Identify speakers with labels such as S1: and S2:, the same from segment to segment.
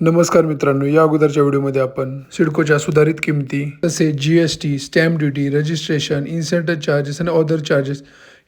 S1: नमस्कार मित्रांनो या अगोदरच्या व्हिडिओमध्ये आपण सिडकोच्या सुधारित किमती तसेच G S T stamp duty registration इन्सेंटर charges आणि ऑदर चार्जेस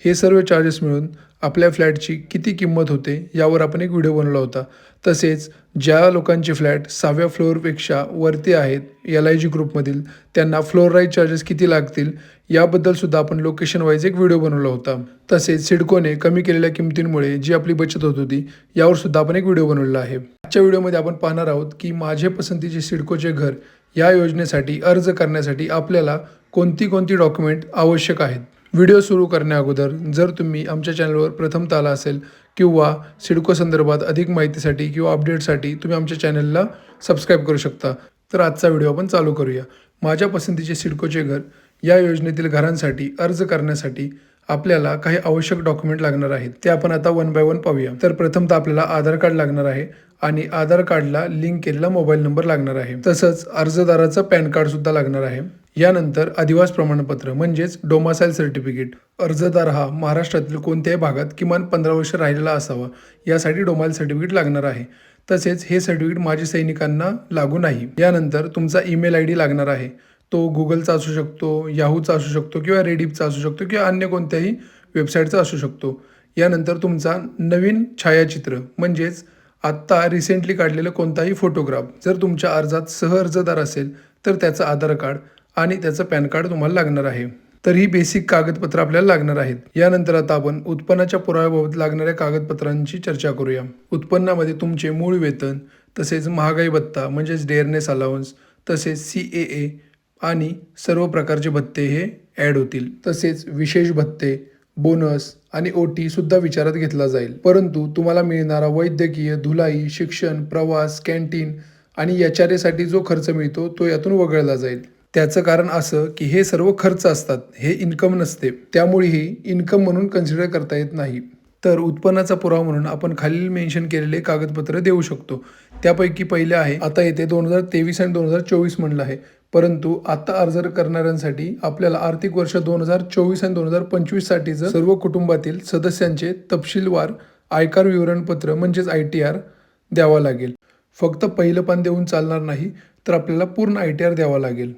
S1: हे सर्व चार्जेस मिळून आपल्या फ्लॅटची किती किंमत होते यावर आपण एक व्हिडिओ बनवला होता. तसेच ज्या लोकांचे फ्लॅट सहाव्या फ्लोअरपेक्षा वरती आहेत एल आय जी ग्रुपमधील त्यांना फ्लोअर राईज चार्जेस किती लागतील याबद्दल सुद्धा आपण लोकेशन वाईज एक व्हिडिओ बनवला होता. तसेच सिडकोने कमी केलेल्या किमतींमुळे जी आपली बचत होत होती यावरसुद्धा आपण एक व्हिडिओ बनवलेला आहे. आजच्या व्हिडिओमध्ये आपण पाहणार आहोत की माझे पसंतीचे सिडकोचे घर या योजनेसाठी अर्ज करण्यासाठी आपल्याला कोणती कोणती डॉक्युमेंट आवश्यक आहेत? व्हिडिओ सुरू करण्या अगोदर जर तुम्ही आमच्या चॅनलवर प्रथमतः आला असेल किंवा सिडको संदर्भात अधिक माहितीसाठी किंवा अपडेटसाठी तुम्ही आमच्या चॅनलला सबस्क्राईब करू शकता तर आजचा व्हिडिओ आपण चालू करूया. माझ्या पसंतीचे सिडकोचे घर या योजनेतील घरांसाठी अर्ज करण्यासाठी आपल्याला काही आवश्यक डॉक्युमेंट लागणार आहेत ते आपण आता वन बाय वन पाहूया. तर प्रथमतः आपल्याला आधार कार्ड लागणार आहे आणि आधार कार्डला लिंक केलेला मोबाईल नंबर लागणार आहे. तसंच अर्जदाराचं पॅन कार्ड सुद्धा लागणार आहे. यानंतर अधिवास प्रमाणपत्र म्हणजेच डोमासाईल सर्टिफिकेट अर्जदार हा महाराष्ट्रातील कोणत्याही भागात किमान पंधरा वर्ष राहिलेला असावा यासाठी डोमाईल सर्टिफिकेट लागणार आहे. तसेच हे सर्टिफिकेट माजी सैनिकांना लागू नाही. यानंतर तुमचा ईमेल आय डी लागणार आहे. तो गुगलचा असू शकतो याहूचा असू शकतो किंवा रेडिपचा असू शकतो किंवा अन्य कोणत्याही वेबसाईटचा असू शकतो. यानंतर तुमचा नवीन छायाचित्र म्हणजेच आत्ता रिसेंटली काढलेलं कोणताही फोटोग्राफ जर तुमच्या अर्जात सहअर्जदार असेल तर त्याचं आधार कार्ड आणि त्याचं पॅन कार्ड तुम्हाला लागणार आहे. तर ही बेसिक कागदपत्र आपल्याला लागणार आहेत. यानंतर आता आपण उत्पन्नाच्या पुराव्याबाबत लागणाऱ्या कागदपत्रांची चर्चा करूया. उत्पन्नामध्ये तुमचे मूळ वेतन तसेच महागाई भत्ता म्हणजेच डेअरनेस अलाउन्स तसेच सी ए ए आणि सर्व प्रकारचे भत्ते हे ॲड होतील. तसेच विशेष भत्ते बोनस आणि ओ टी सुद्धा विचारात घेतला जाईल. परंतु तुम्हाला मिळणारा वैद्यकीय धुलाई शिक्षण प्रवास कॅन्टीन आणि याच्यारेसाठी जो खर्च मिळतो तो यातून वगळला जाईल. त्याचं कारण असं की हे सर्व खर्च असतात. हे इन्कम नसते. त्यामुळे ही इन्कम म्हणून कन्सिडर करता येत नाही. तर उत्पन्नाचा पुरावा म्हणून आपण खालील मेन्शन केलेले कागदपत्र देऊ शकतो. त्यापैकी पहिले आहे. आता येथे दोन हजार तेवीस आणि दोन हजार चोवीस म्हणलं आहे. परंतु आता अर्ज करणाऱ्यांसाठी आपल्याला आर्थिक वर्ष दोन हजार चोवीस आणि दोन हजार पंचवीस साठीचं सर्व कुटुंबातील सदस्यांचे तपशीलवार आयकर विवरणपत्र म्हणजेच आय टी आर द्यावा लागेल. फक्त पहिलं पान देऊन चालणार नाही तर आपल्याला पूर्ण आय टी आर द्यावा लागेल.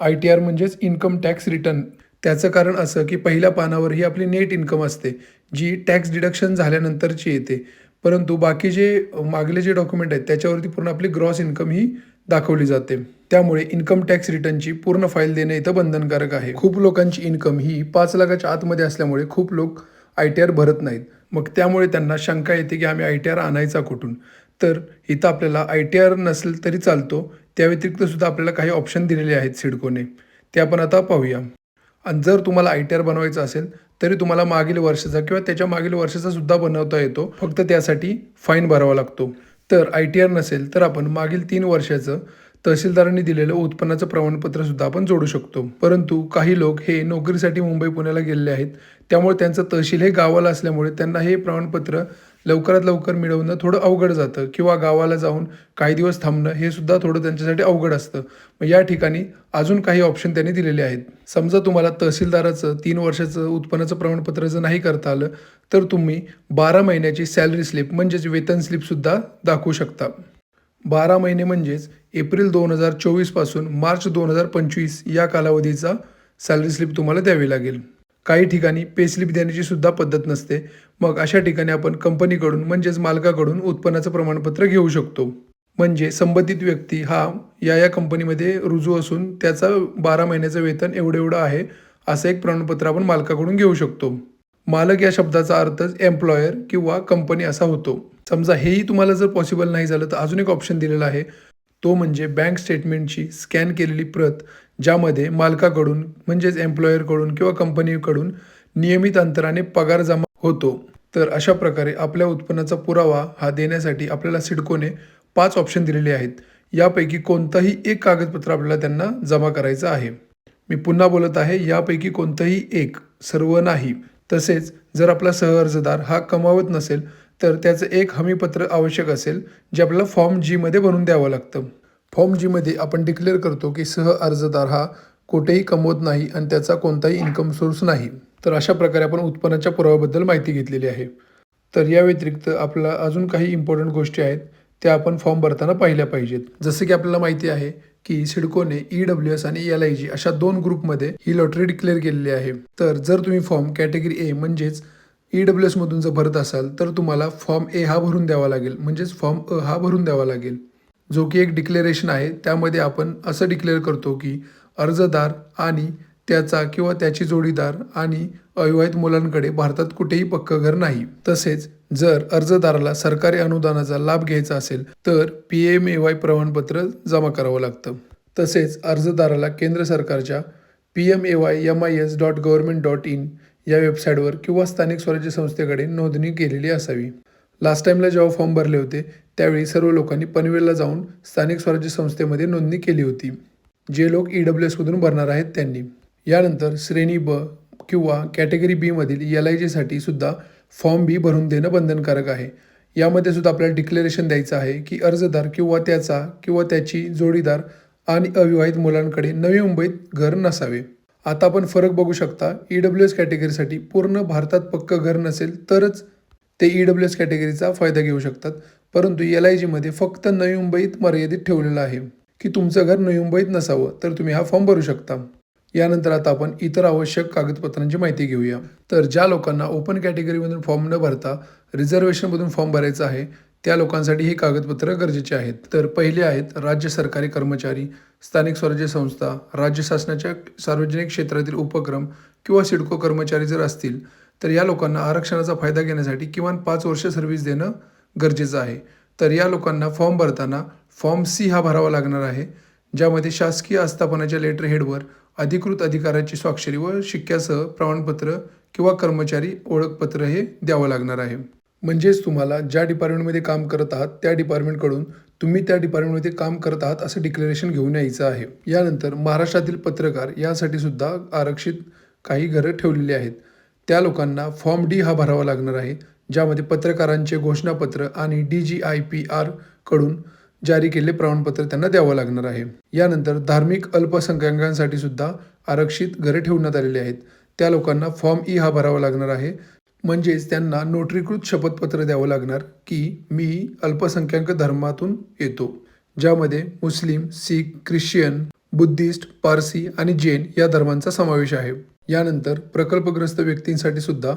S1: आय टी आर म्हणजेच इन्कम टॅक्स रिटर्न. त्याचं कारण असं की पहिल्या पानावर ही आपली नेट इन्कम असते जी टॅक्स डिडक्शन झाल्यानंतरची येते. परंतु बाकी जे मागले जे डॉक्युमेंट आहेत त्याच्यावरती पूर्ण आपली ग्रॉस इन्कम ही दाखवली जाते. त्यामुळे इन्कम टॅक्स रिटर्नची पूर्ण फाईल देणे इथं बंधनकारक आहे. खूप लोकांची इन्कम ही पाच लाखाच्या आतमध्ये असल्यामुळे खूप लोक आय टी आर भरत नाहीत. मग त्यामुळे त्यांना शंका येते की आम्ही आय टी आर आणायचा कुठून? तर इथं आपल्याला आय टी आर नसेल तरी चालतो. त्या व्यतिरिक्त सुद्धा आपल्याला काही ऑप्शन दिलेले आहेत सिडकोने. ते आपण आता पाहूया. आणि जर तुम्हाला आय टी आर बनवायचं असेल तरी तुम्हाला मागील वर्षाचा किंवा त्याच्या मागील वर्षाचा सुद्धा बनवता येतो. फक्त त्यासाठी फाईन भरावा लागतो. तर आय टी आर नसेल तर आपण मागील तीन वर्षाचं तहसीलदारांनी दिलेलं उत्पन्नाचं प्रमाणपत्र सुद्धा आपण जोडू शकतो. परंतु काही लोक हे नोकरीसाठी मुंबई पुण्याला गेलेले आहेत. त्यामुळे त्यांचं तहसील हे गावाला असल्यामुळे त्यांना हे प्रमाणपत्र लवकरात लवकर मिळवणं थोडं अवघड जातं किंवा गावाला जाऊन काही दिवस थांबणं हे सुद्धा थोडं त्यांच्यासाठी अवघड असतं. मग या ठिकाणी अजून काही ऑप्शन त्यांनी दिलेले आहेत. समजा तुम्हाला तहसीलदाराचं तीन वर्षाचं उत्पन्नाचं प्रमाणपत्र जर नाही करता आलं तर तुम्ही बारा महिन्याची सॅलरी स्लिप म्हणजेच वेतन स्लिपसुद्धा दाखवू शकता. बारा महिने म्हणजेच एप्रिल दोन हजार चोवीसपासून मार्च दोन हजार पंचवीस या कालावधीचा सॅलरी स्लिप तुम्हाला द्यावी लागेल. काही ठिकाणी पेस्लिप देण्याची सुद्धा पद्धत नसते. मग अशा ठिकाणी आपण कंपनीकडून म्हणजेच मालकाकडून उत्पन्नाचं प्रमाणपत्र घेऊ शकतो. म्हणजे संबंधित व्यक्ती हा या या कंपनीमध्ये रुजू असून त्याचा बारा महिन्याचं वेतन एवढं एवढं आहे असं एक प्रमाणपत्र आपण मालकाकडून घेऊ शकतो. मालक या शब्दाचा अर्थच एम्प्लॉयर किंवा कंपनी असा होतो. समजा हेही तुम्हाला जर पॉसिबल नाही झालं तर अजून एक ऑप्शन दिलेला आहे. तो म्हणजे बँक स्टेटमेंटची स्कॅन केलेली प्रत ज्यामध्ये मालकाकडून म्हणजेच एम्प्लॉयरकडून किंवा कंपनीकडून नियमित अंतराने पगार जमा होतो. तर अशा प्रकारे आपल्या उत्पन्नाचा पुरावा हा देण्यासाठी आपल्याला सिडकोने पाच ऑप्शन दिलेले आहेत. यापैकी कोणतंही एक कागदपत्र आपल्याला त्यांना जमा करायचं आहे. मी पुन्हा बोलत आहे यापैकी कोणतंही एक सर्व नाही. तसेच जर आपला सहअर्जदार हा कमावत नसेल तर त्याचं एक हमीपत्र आवश्यक असेल जे आपल्याला फॉर्म जीमध्ये भरून द्यावं लागतं. फॉर्म जीमध्ये आपण डिक्लेअर करतो की सह अर्जदार हा कुठेही कमवत नाही आणि त्याचा कोणताही इन्कम सोर्स नाही. तर अशा प्रकारे आपण उत्पन्नाच्या पुराव्याबद्दल माहिती घेतलेली आहे. तर या व्यतिरिक्त आपला अजून काही इम्पॉर्टंट गोष्टी आहेत त्या आपण फॉर्म भरताना पाहिल्या पाहिजेत. जसं की आपल्याला माहिती आहे की सिडकोने ई डब्ल्यू एस आणि एल आय जी अशा दोन ग्रुपमध्ये ही लॉटरी डिक्लेअर केलेली आहे. तर जर तुम्ही फॉर्म कॅटेगरी ए म्हणजेच ई डब्ल्यू एसमधून जर भरत असाल तर तुम्हाला फॉर्म ए हा भरून द्यावा लागेल. म्हणजेच फॉर्म अ हा भरून द्यावा लागेल. जो की एक डिक्लेरेशन आहे त्यामध्ये आपण असं डिक्लेअर करतो की अर्जदार आणि त्याचा किंवा त्याची जोडीदार आणि अविवाहित मुलांकडे भारतात कुठेही पक्क घर नाही. तसेच जर अर्जदाराला सरकारी अनुदानाचा लाभ घ्यायचा असेल तर पी एम ए वाय प्रमाणपत्र जमा करावं लागतं. तसेच अर्जदाराला केंद्र सरकारच्या P M A Y M I S dot government dot in या वेबसाईटवर किंवा स्थानिक स्वराज्य संस्थेकडे नोंदणी केलेली असावी. लास्ट टाइमला जेव्हा फॉर्म भरले होते त्यावेळी सर्व लोकांनी पनवेलला जाऊन स्थानिक स्वराज्य संस्थेमध्ये नोंदणी केली होती जे लोक ई डब्ल्यू एसमधून भरणार आहेत त्यांनी. यानंतर श्रेणी ब किंवा कॅटेगरी बीमधील एल आय जीसाठी सुद्धा फॉर्म बी भरून देणं बंधनकारक आहे. यामध्ये सुद्धा आपल्याला डिक्लेरेशन द्यायचं आहे की अर्जदार किंवा त्याचा किंवा त्याची जोडीदार आणि अविवाहित मुलांकडे नवी मुंबईत घर नसावे. आता आपण फरक बघू शकता ई डब्ल्यू एस कॅटेगरीसाठी पूर्ण भारतात पक्क घर नसेल तरच ते ई डब्ल्यू एस कॅटेगरीचा फायदा घेऊ शकतात. परंतु एल आय जीमध्ये फक्त नवी मुंबईत मर्यादित ठेवलेलं आहे की तुमचं घर नवी मुंबईत नसावं तर तुम्ही हा फॉर्म भरू शकता. यानंतर आता आपण इतर आवश्यक कागदपत्रांची माहिती घेऊया. तर ज्या लोकांना ओपन कॅटेगरीमधून फॉर्म न भरता रिझर्वेशनमधून फॉर्म भरायचा आहे त्या लोकांसाठी ही कागदपत्र गरजेचे आहेत. तर पहिले आहेत राज्य सरकारी कर्मचारी स्थानिक स्वराज्य संस्था राज्य शासनाच्या सार्वजनिक क्षेत्रातील उपक्रम किंवा सिडको कर्मचारी जर असतील तर या लोकांना आरक्षणाचा फायदा घेण्यासाठी किमान पाच वर्ष सर्व्हिस देणं गरजेचं आहे. तर या लोकांना फॉर्म भरताना फॉर्म सी हा भरावा लागणार आहे ज्यामध्ये शासकीय आस्थापनाच्या लेटर हेडवर अधिकृत अधिकाऱ्याची स्वाक्षरी व शिक्क्यासह प्रमाणपत्र किंवा कर्मचारी ओळखपत्र हे द्यावं लागणार आहे. म्हणजेच तुम्हाला ज्या डिपार्टमेंटमध्ये काम करत आहात त्या डिपार्टमेंटकडून तुम्ही त्या डिपार्टमेंटमध्ये काम करत आहात असं डिक्लेरेशन घेऊन यायचं आहे. यानंतर महाराष्ट्रातील पत्रकार यासाठी सुद्धा आरक्षित काही घरं ठेवलेली आहेत. त्या लोकांना फॉर्म डी हा भरावा लागणार आहे ज्यामध्ये पत्रकारांचे घोषणापत्र आणि डी जी आय पी आरकडून जारी केलेले प्रमाणपत्र त्यांना द्यावं लागणार आहे. यानंतर धार्मिक अल्पसंख्याकांसाठी सुद्धा आरक्षित घरे ठेवण्यात आलेली आहेत. त्या लोकांना फॉर्म ई हा भरावा लागणार आहे. म्हणजेच त्यांना नोटरीकृत शपथपत्र द्यावं लागणार की मी अल्पसंख्याक धर्मातून येतो. ज्यामध्ये Muslim Sikh Christian Buddhist Parsi आणि जैन या धर्मांचा समावेश आहे. यानंतर प्रकल्पग्रस्त व्यक्तींसाठी सुद्धा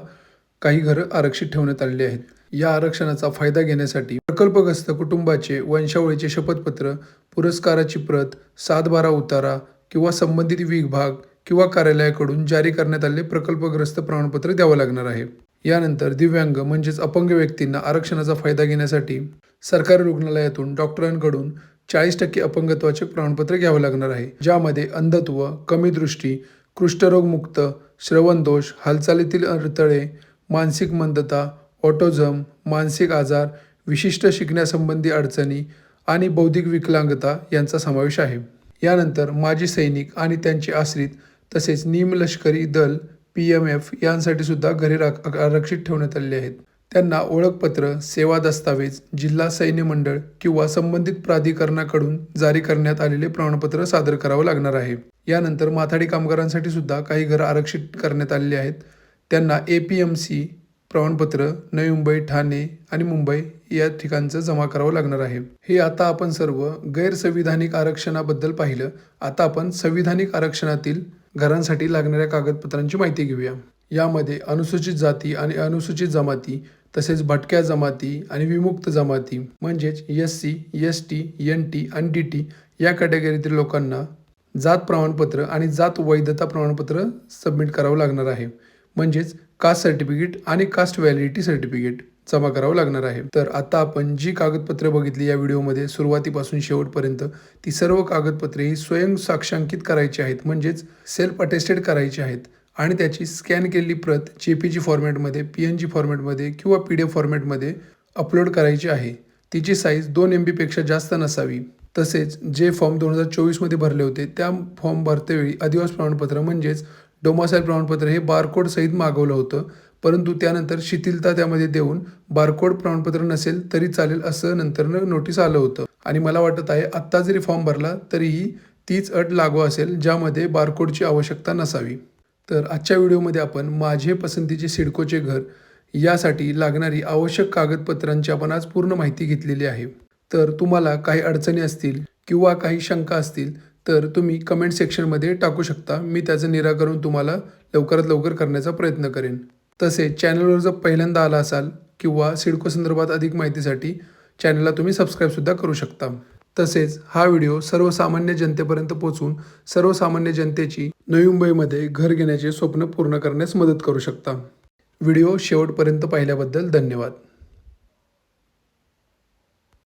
S1: काही घरं आरक्षित ठेवण्यात आलेली आहेत. या आरक्षणाचा फायदा घेण्यासाठी प्रकल्पग्रस्त कुटुंबाचे वंशावळीचे शपथपत्र पुरस्काराची प्रत सात बारा उतारा किंवा संबंधित विभाग किंवा कार्यालयाकडून जारी करण्यात आलेले प्रकल्पग्रस्त प्रमाणपत्र द्यावं लागणार आहे. यानंतर दिव्यांग म्हणजेच अपंग व्यक्तींना आरक्षणाचा फायदा घेण्यासाठी सरकारी रुग्णालयातून डॉक्टरांकडून चाळीस टक्के अपंगत्वाचे प्रमाणपत्र घ्यावं लागणार आहे. ज्यामध्ये अंधत्व कमी दृष्टी कुष्ठरोगमुक्त श्रवणदोष हालचालीतील अडथळे मानसिक मंदता ऑटोझम मानसिक आजार विशिष्ट शिकण्यासंबंधी अडचणी आणि बौद्धिक विकलांगता यांचा समावेश आहे. यानंतर माजी सैनिक आणि त्यांचे आश्रित तसेच निमलष्करी दल पी एम एफ यांसाठी सुद्धा घरे राख आरक्षित ठेवण्यात आलेले आहेत. त्यांना ओळखपत्र सेवा दस्तावेज जिल्हा सैन्य मंडळ किंवा संबंधित प्राधिकरणाकडून जारी करण्यात आलेले प्रमाणपत्र सादर करावं लागणार आहे. यानंतर माथाडी कामगारांसाठी सुद्धा काही घरं आरक्षित करण्यात आलेली आहेत. त्यांना ए पी एम सी प्रमाणपत्र नवी मुंबई ठाणे आणि मुंबई या ठिकाणचं जमा करावं लागणार आहे. हे आता आपण सर्व गैरसंविधानिक आरक्षणाबद्दल पाहिलं. आता आपण संविधानिक आरक्षणातील घरांसाठी लागणाऱ्या कागदपत्रांची माहिती घेऊया. यामध्ये अनुसूचित जाती आणि अनुसूचित जमाती तसेच भटक्या जमाती आणि विमुक्त जमाती म्हणजेच S C S T N T आणि डी टी या कॅटेगरीतील लोकांना जात प्रमाणपत्र आणि जात वैधता प्रमाणपत्र सबमिट करावं लागणार आहे. म्हणजेच कास्ट सर्टिफिकेट आणि कास्ट व्हॅलिडिटी सर्टिफिकेट जमा करावं लागणार आहे. तर आता आपण जी कागदपत्रे बघितली या व्हिडिओमध्ये सुरुवातीपासून शेवटपर्यंत ती सर्व कागदपत्रे ही स्वयं साक्षांकित करायची आहेत. म्हणजेच सेल्फ अटेस्टेड करायची आहेत. आणि त्याची स्कॅन केलेली प्रत जे पी जी फॉर्मॅटमध्ये पी एन जी फॉर्मॅटमध्ये किंवा पी डी एफ फॉर्मॅटमध्ये अपलोड करायची आहे. तिची साईज दोन एम बीपेक्षा जास्त नसावी. तसेच जे फॉर्म दोन हजार चोवीसमध्ये भरले होते त्या फॉर्म भरतेवेळी अधिवास प्रमाणपत्र म्हणजेच डोमासाईल प्रमाणपत्र हे बारकोड सहित मागवलं होतं परंतु त्यानंतर शिथिलता त्यामध्ये देऊन बारकोड प्रमाणपत्र नसेल तरी चालेल असं नंतरनं नोटीस आलं होतं. आणि मला वाटत आहे आत्ता जरी फॉर्म भरला तरीही तीच अट लागू असेल ज्यामध्ये बारकोडची आवश्यकता नसावी. तर आजच्या व्हिडिओमध्ये आपण माझे पसंतीचे सिडकोचे घर यासाठी लागणारी आवश्यक कागदपत्रांची आपण आज पूर्ण माहिती घेतलेली आहे. तर तुम्हाला काही अडचणी असतील किंवा काही शंका असतील तर तुम्ही कमेंट सेक्शनमध्ये टाकू शकता. मी त्याचं निराकरण तुम्हाला लवकरात लवकर करण्याचा प्रयत्न करेन. तसेच चॅनलवर जर पहिल्यांदा आला असाल किंवा सिडको संदर्भात अधिक माहितीसाठी चॅनलला तुम्ही सबस्क्राईबसुद्धा करू शकता. तसेच हा व्हिडिओ सर्वसामान्य जनतेपर्यंत पोहोचून सर्वसामान्य जनतेची नवी मुंबईमध्ये घर घेण्याचे स्वप्न पूर्ण करण्यास मदत करू शकता. व्हिडिओ शेवटपर्यंत पाहिल्याबद्दल धन्यवाद.